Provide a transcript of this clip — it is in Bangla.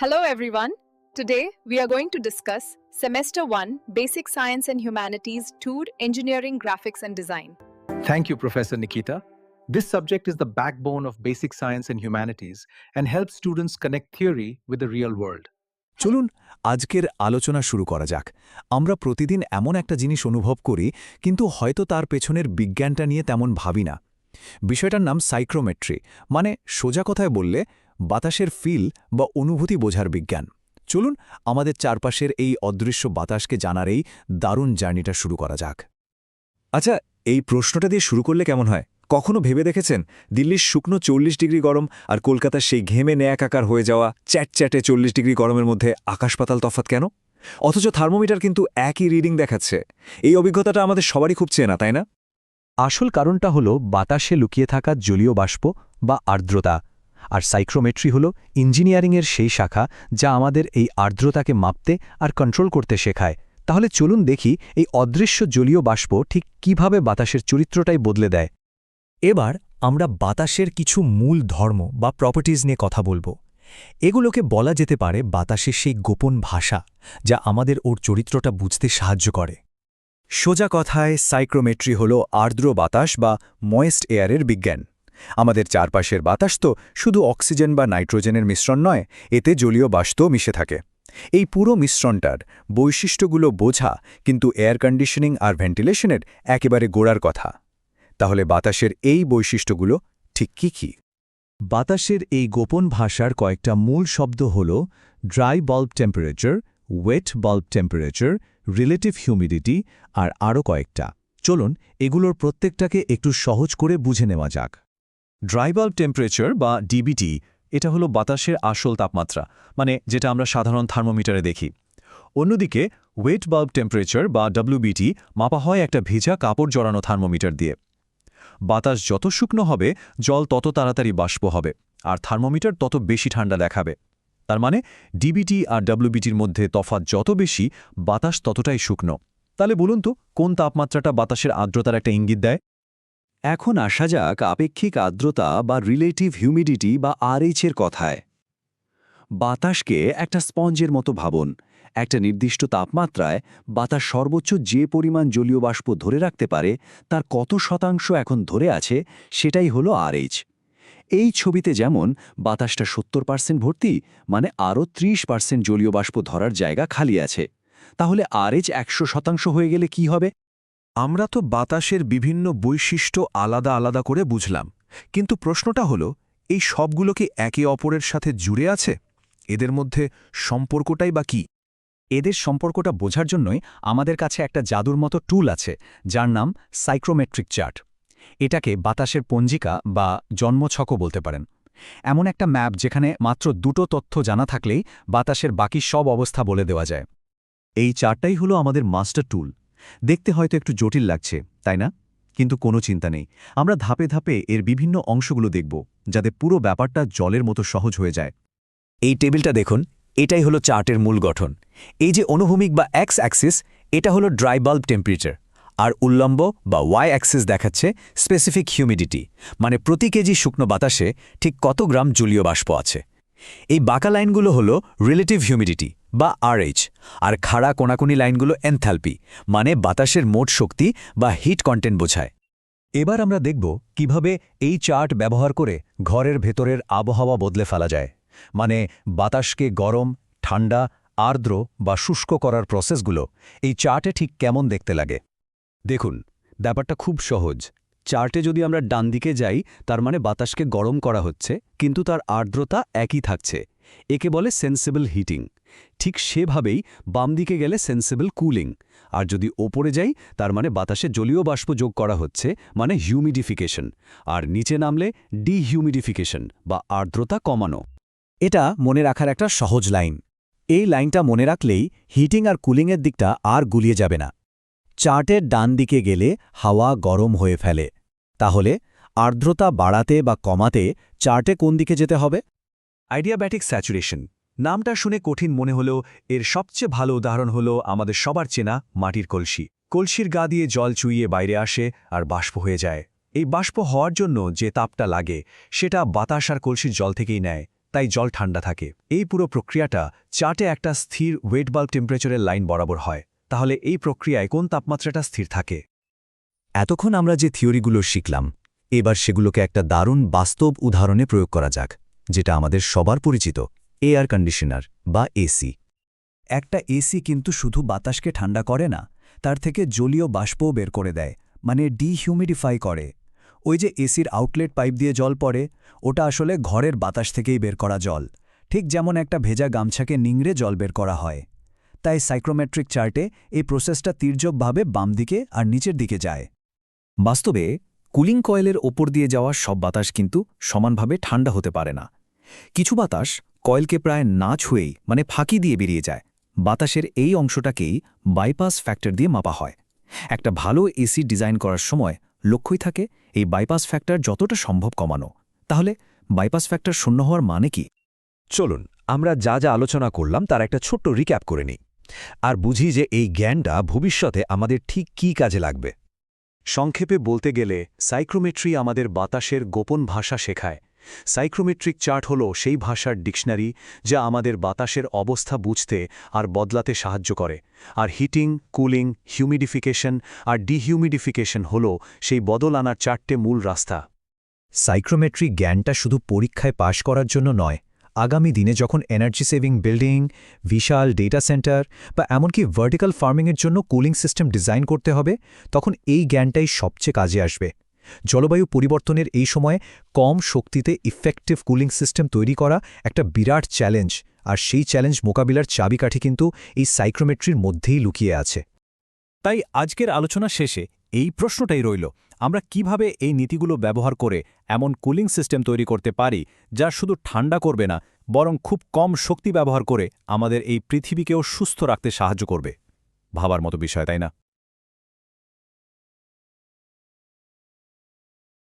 Hello, everyone. Today, we are going to discuss Semester 1 Basic Science and Humanities Tour Engineering, Graphics and Design. Thank you, Professor Nikita. This subject is the backbone of basic science and humanities and helps students connect theory with the real world. চলুন আজকের আলোচনা শুরু করা যাক আমরা প্রতিদিন এমন একটা জিনিস অনুভব করি কিন্তু হয়তো তার পেছনের বিজ্ঞানটা নিয়ে তেমন ভাবি না বিষয়টার নাম সাইক্রোমেট্রি মানে সোজা কথায় বললে বাতাসের ফিল বা অনুভূতি বোঝার বিজ্ঞান। চলুন আমাদের চারপাশের এই অদৃশ্য বাতাসকে জানার এই দারুণ জার্নিটা শুরু করা যাক। আচ্ছা এই প্রশ্নটা দিয়ে শুরু করলে কেমন হয়? কখনো ভেবে দেখেছেন? দিল্লির শুকনো চল্লিশ ডিগ্রি গরম আর কলকাতার সেই ঘেমে নেয়াকাকার হয়ে যাওয়া চ্যাট চ্যাটে চল্লিশ ডিগ্রি গরমের মধ্যে আকাশ পাতাল তফাত কেন? অথচ থার্মোমিটার কিন্তু একই রিডিং দেখাচ্ছে। এই অভিজ্ঞতাটা আমাদের সবারই খুব চেনা, তাই না? আসল কারণটা হলো বাতাসে লুকিয়ে থাকা জলীয় বাষ্প বা আর্দ্রতা। আর সাইক্রোমেট্রি হল ইঞ্জিনিয়ারিংয়ের সেই শাখা যা আমাদের এই আর্দ্রতাকে মাপতে আর কন্ট্রোল করতে শেখায়। তাহলে চলুন দেখি এই অদৃশ্য জলীয় বাষ্প ঠিক কীভাবে বাতাসের চরিত্রটাই বদলে দেয়। এবার আমরা বাতাসের কিছু মূল ধর্ম বা প্রপার্টিজ নিয়ে কথা বলব। এগুলোকে বলা যেতে পারে বাতাসের সেই গোপন ভাষা যা আমাদের ওর চরিত্রটা বুঝতে সাহায্য করে। সোজা কথায় সাইক্রোমেট্রি হল আর্দ্র বাতাস বা ময়েস্ট এয়ারের বিজ্ঞান। আমাদের চারপাশের বাতাস তো শুধু অক্সিজেন বা নাইট্রোজেনের মিশ্রণ নয়, এতে জলীয় বাষ্পও মিশে থাকে। এই পুরো মিশ্রণটার বৈশিষ্ট্যগুলো বোঝা কিন্তু এয়ার কন্ডিশনিং আর ভেন্টিলেশনের একেবারে গোড়ার কথা। তাহলে বাতাসের এই বৈশিষ্ট্যগুলো ঠিক কি কি? বাতাসের এই গোপন ভাষার কয়েকটা মূল শব্দ হল dry bulb temperature wet bulb temperature relative humidity আর আরও কয়েকটা। চলুন এগুলোর প্রত্যেকটাকে একটু সহজ করে বুঝে নেওয়া যাক। ড্রাই বাল্ব টেম্পারেচার বা ডিবিটি এটা হলো বাতাসের আসল তাপমাত্রা মানে যেটা আমরা সাধারণ থার্মোমিটারে দেখি। অন্যদিকে ওয়েট বাল্ব টেম্পারেচার বা ডব্লিউবিটি মাপা হয় একটা ভেজা কাপড় জড়ানো থার্মোমিটার দিয়ে। বাতাস যত শুকনো হবে, জল তত তাড়াতাড়ি বাষ্প হবে, আর থার্মোমিটার তত বেশি ঠান্ডা দেখাবে। তার মানে ডিবিটি আর ডব্লিউবিটির মধ্যে তফাৎ যত বেশি, বাতাস ততটাই শুকনো। তাহলে বলুন তো, কোন তাপমাত্রাটা বাতাসের আর্দ্রতার একটা ইঙ্গিত দেয়? এখন আসা যাক আপেক্ষিক আর্দ্রতা বা রিলেটিভ হিউমিডিটি বা আরএইচের কথায়। বাতাসকে একটা স্পঞ্জের মতো ভাবন। একটা নির্দিষ্ট তাপমাত্রায় বাতাস সর্বোচ্চ যে পরিমাণ জলীয় বাষ্প ধরে রাখতে পারে, তার কত শতাংশ এখন ধরে আছে, সেটাই হলো আরএইচ এই ছবিতে যেমন বাতাসটা সত্তর পার্সেন্ট ভর্তি মানে আরও ত্রিশ পার্সেন্ট জলীয় বাষ্প ধরার জায়গা খালি আছে। তাহলে আরএইচ একশো শতাংশ হয়ে গেলে কি হবে? আমরা তো বাতাসের বিভিন্ন বৈশিষ্ট্য আলাদা আলাদা করে বুঝলাম, কিন্তু প্রশ্নটা হলো, এই সবগুলো কি একে অপরের সাথে জুড়ে আছে? এদের মধ্যে সম্পর্কটাই বা কি? এদের সম্পর্কটা বোঝার জন্যই আমাদের কাছে একটা জাদুর মতো টুল আছে, যার নাম সাইক্রোমেট্রিক চার্ট। এটাকে বাতাসের পঞ্জিকা বা জন্মছকও বলতে পারেন। এমন একটা ম্যাপ যেখানে মাত্র দুটো তথ্য জানা থাকলেই বাতাসের বাকি সব অবস্থা বলে দেওয়া যায়। এই চার্টটাই হলো আমাদের মাস্টার টুল। দেখতে হয়তো একটু জটিল লাগছে, তাই না? কিন্তু কোনো চিন্তা নেই। আমরা ধাপে ধাপে এর বিভিন্ন অংশগুলো দেখব, যাতে পুরো ব্যাপারটা জলের মতো সহজ হয়ে যায়। এই টেবিলটা দেখুন, এটাই হলো চার্টের মূল গঠন। এই যে অনুভূমিক বা এক্স অ্যাক্সিস এটা হলো ড্রাই বাল্ব টেম্পারেচার আর উল্লম্ব বা ওয়াই অ্যাক্সিস দেখাচ্ছে স্পেসিফিক হিউমিডিটি মানে প্রতি কেজি শুকনো বাতাসে ঠিক কত গ্রাম জলীয় বাষ্প আছে। এই বাঁকা লাইনগুলো হলো রিলেটিভ হিউমিডিটি বা আরএইচ আর খাড়া কোনাকুনি লাইনগুলো এনথ্যালপি মানে বাতাসের মোট শক্তি বা হিট কন্টেন্ট বোঝায়। এবার আমরা দেখব কীভাবে এই চার্ট ব্যবহার করে ঘরের ভেতরের আবহাওয়া বদলে ফেলা যায়। মানে বাতাসকে গরম, ঠান্ডা, আর্দ্র বা শুষ্ক করার প্রসেসগুলো এই চার্টে ঠিক কেমন দেখতে লাগে। দেখুন, ব্যাপারটা খুব সহজ। চার্টে যদি আমরা ডান দিকে যাই, তার মানে বাতাসকে গরম করা হচ্ছে, কিন্তু তার আর্দ্রতা একই থাকছে। একে বলে সেন্সিবল হিটিং। ঠিক সেভাবেই বাম দিকে গেলে সেন্সিবল কুলিং। আর যদি ওপরে যাই, তার মানে বাতাসে জলীয় বাষ্প যোগ করা হচ্ছে মানে হিউমিডিফিকেশন। আর নিচে নামলে ডিহিউমিডিফিকেশন, বা আর্দ্রতা কমানো। এটা মনে রাখার একটা সহজ লাইন। এই লাইনটা মনে রাখলেই হিটিং আর কুলিংয়ের দিকটা আর গুলিয়ে যাবে না। চার্টের ডান দিকে গেলে হাওয়া গরম হয়ে ফেলে। তাহলে আর্দ্রতা বাড়াতে বা কমাতে চার্টে কোন দিকে যেতে হবে? Adiabatic saturation. নামটা শুনে কঠিন মনে হলেও এর সবচেয়ে ভালো উদাহরণ হল আমাদের সবার চেনা মাটির কলসি। কলসির গা দিয়ে জল চুইয়ে বাইরে আসে আর বাষ্প হয়ে যায়। এই বাষ্প হওয়ার জন্য যে তাপটা লাগে, সেটা বাতাস আর কলসির জল থেকেই নেয়, তাই জল ঠান্ডা থাকে। এই পুরো প্রক্রিয়াটা চার্টে একটা স্থির ওয়েট বাল্ব টেম্পারেচারের লাইন বরাবর হয়। তাহলে এই প্রক্রিয়ায় কোন তাপমাত্রাটা স্থির থাকে? এতক্ষণ আমরা যে থিওরিগুলো শিখলাম, এবার সেগুলোকে একটা দারুণ বাস্তব উদাহরণে প্রয়োগ করা যাক, যেটা আমাদের সবার পরিচিত, এয়ার কন্ডিশনার বা এসি। একটা এসি কিন্তু শুধু বাতাসকে ঠান্ডা করে না, তার থেকে জলীয় বাষ্পও বের করে দেয় মানে ডিহিউমিডিফাই করে। ওই যে এসির আউটলেট পাইপ দিয়ে জল পড়ে, ওটা আসলে ঘরের বাতাস থেকেই বের করা জল, ঠিক যেমন একটা ভেজা গামছাকে নিংড়ে জল বের করা হয়। তাই সাইক্রোমেট্রিক চার্টে এই প্রসেসটা তীর্যকভাবে বাম দিকে আর নিচের দিকে যায়। বাস্তবে কুলিং কয়েলের ওপর দিয়ে যাওয়া সব বাতাস কিন্তু সমানভাবে ঠান্ডা হতে পারে না। কিছু বাতাস কয়েলকে প্রায় না ছুঁয়েই মানে ফাঁকি দিয়ে বেরিয়ে যায়। বাতাসের এই অংশটাকেই বাইপাস ফ্যাক্টর দিয়ে মাপা হয়। একটা ভালো এসি ডিজাইন করার সময় লক্ষ্যই থাকে এই বাইপাস ফ্যাক্টর যতটা সম্ভব কমানো। তাহলে বাইপাস ফ্যাক্টর শূন্য হওয়ার মানে কি? চলুন, আমরা যা যা আলোচনা করলাম তার একটা ছোট্ট রিক্যাপ করে নিই। আর বুঝি যে এই জ্ঞানটা ভবিষ্যতে আমাদের ঠিক কী কাজে লাগবে। সংক্ষেপে বলতে গেলে সাইক্রোমেট্রি আমাদের বাতাসের গোপন ভাষা শেখায়। সাইক্রোমেট্রিক চার্ট হল সেই ভাষার ডিকশনারি যা আমাদের বাতাসের অবস্থা বুঝতে আর বদলাতে সাহায্য করে। আর হিটিং কুলিং হিউমিডিফিকেশন আর ডিহিউমিডিফিকেশন হল সেই বদল আনার চারটে মূল রাস্তা। সাইক্রোমেট্রিক জ্ঞানটা শুধু পরীক্ষায় পাশ করার জন্য নয় আগামী দিনে যখন এনার্জি সেভিং বিল্ডিং বিশাল ডেটা সেন্টার বা এমনকি ভার্টিক্যাল ফার্মিংয়ের জন্য কুলিং সিস্টেম ডিজাইন করতে হবে, তখন এই জ্ঞানটাই সবচেয়ে কাজে আসবে। জলবায়ু পরিবর্তনের এই সময়ে কম শক্তিতে ইফেক্টিভ কুলিং সিস্টেম তৈরি করা একটা বিরাট চ্যালেঞ্জ আর সেই চ্যালেঞ্জ মোকাবিলার চাবিকাঠি কিন্তু এই সাইক্রোমেট্রির মধ্যেই লুকিয়ে আছে। তাই আজকের আলোচনা শেষে এই প্রশ্নটাই রইল আমরা কীভাবে এই নীতিগুলো ব্যবহার করে এমন কুলিং সিস্টেম তৈরি করতে পারি যা শুধু ঠান্ডা করবে না, বরং খুব কম শক্তি ব্যবহার করে আমাদের এই পৃথিবীকেও সুস্থ রাখতে সাহায্য করবে। ভাবার মতো বিষয়, তাই না?